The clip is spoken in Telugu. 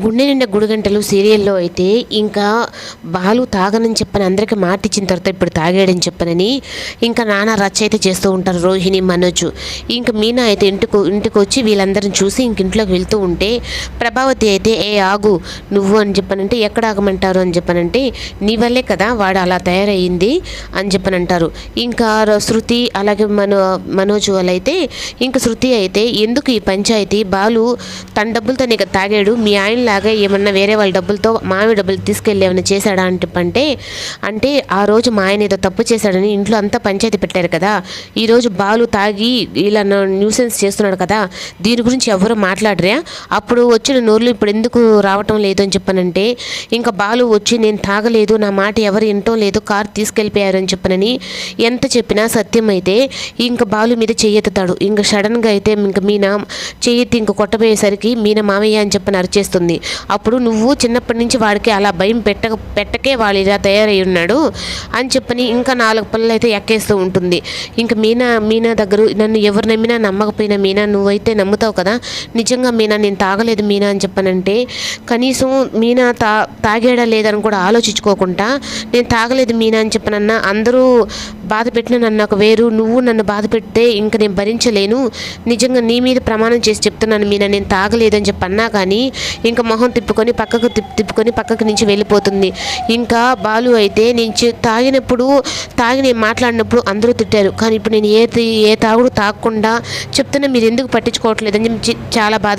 గుండె నిండా గుడిగంటలు సీరియల్లో అయితే ఇంకా బాలు తాగనని చెప్పని అందరికీ మాట ఇచ్చిన తర్వాత ఇప్పుడు తాగాడని చెప్పనని ఇంకా నానా రచ్చ అయితే చేస్తూ ఉంటారు రోహిణి మనోజ్. ఇంకా మీనా అయితే ఇంటికి ఇంటికి వచ్చి వీళ్ళందరిని చూసి ఇంక ఇంట్లోకి వెళ్తూ ఉంటే ప్రభావతి అయితే ఏ ఆగు నువ్వు అని చెప్పనంటే ఎక్కడ ఆగమంటారు అని చెప్పనంటే నీ వల్లే కదా వాడు అలా తయారయ్యింది అని చెప్పని అంటారు ఇంకా శృతి అలాగే మనో మనోజ్ వాళ్ళైతే ఇంకా శృతి అయితే ఎందుకు ఈ పంచాయతీ? బాలు తన డబ్బులతో నీకు తాగాడు మీ ఆయన ఆయనలాగా ఏమన్నా వేరే వాళ్ళ డబ్బులతో మామి డబ్బులు తీసుకెళ్ళి ఏమైనా చేశాడా అని చెప్పంటే అంటే ఆ రోజు మా ఆయన ఏదో తప్పు చేశాడని ఇంట్లో అంతా పంచాయతీ పెట్టారు కదా. ఈరోజు బాలు తాగి ఇలా న్యూసెన్స్ చేస్తున్నాడు కదా. దీని గురించి ఎవరు మాట్లాడరా? అప్పుడు వచ్చిన నోర్లు ఇప్పుడు ఎందుకు రావటం లేదు అని చెప్పనంటే ఇంకా బాలు వచ్చి నేను తాగలేదు నా మాట ఎవరు వినటం లేదు కారు తీసుకెళ్ళిపోయారు అని చెప్పనని ఎంత చెప్పినా సత్యం అయితే ఇంకా బాలు మీద చెయ్యెత్తుతాడు ఇంకా సడన్గా అయితే ఇంకా మీనా చెయ్యెత్తి ఇంక కొట్టబోయేసరికి మీన మామయ్య అని చెప్పని అరిచేస్తుంది. అప్పుడు నువ్వు చిన్నప్పటి నుంచి వాడికి అలా భయం పెట్టక పెట్టకే వాళ్ళు ఇలా తయారై ఉన్నాడు అని చెప్పని ఇంకా నాలుగు పనులు అయితే ఎక్కేస్తూ ఉంటుంది. ఇంకా మీనా మీనా దగ్గర నన్ను ఎవరు నమ్మినా నమ్మకపోయినా మీనా నువ్వైతే నమ్ముతావు కదా? నిజంగా మీనా నేను తాగలేదు మీనా అని చెప్పనంటే కనీసం మీనా తా తాగాడా లేదని కూడా ఆలోచించుకోకుండా నేను తాగలేదు మీనా అని చెప్పనన్నా అందరూ బాధ పెట్టిన నన్ను ఒక వేరు నువ్వు నన్ను బాధ పెడితే ఇంక నేను భరించలేను. నిజంగా నీ మీద ప్రమాణం చేసి చెప్తున్నాను మీన నేను తాగలేదని చెప్పి అన్నా కానీ ఇంకా మొహం తిప్పుకొని పక్కకు తిప్పు తిప్పుకొని పక్కకు నుంచి వెళ్ళిపోతుంది. ఇంకా బాలు అయితే నేను తాగినప్పుడు తాగి నేను మాట్లాడినప్పుడు అందరూ తిట్టారు. కానీ ఇప్పుడు నేను ఏ ఏ తాగుడు తాగకుండా చెప్తున్నా మీరు ఎందుకు పట్టించుకోవట్లేదని చాలా బాధపడ్డాను.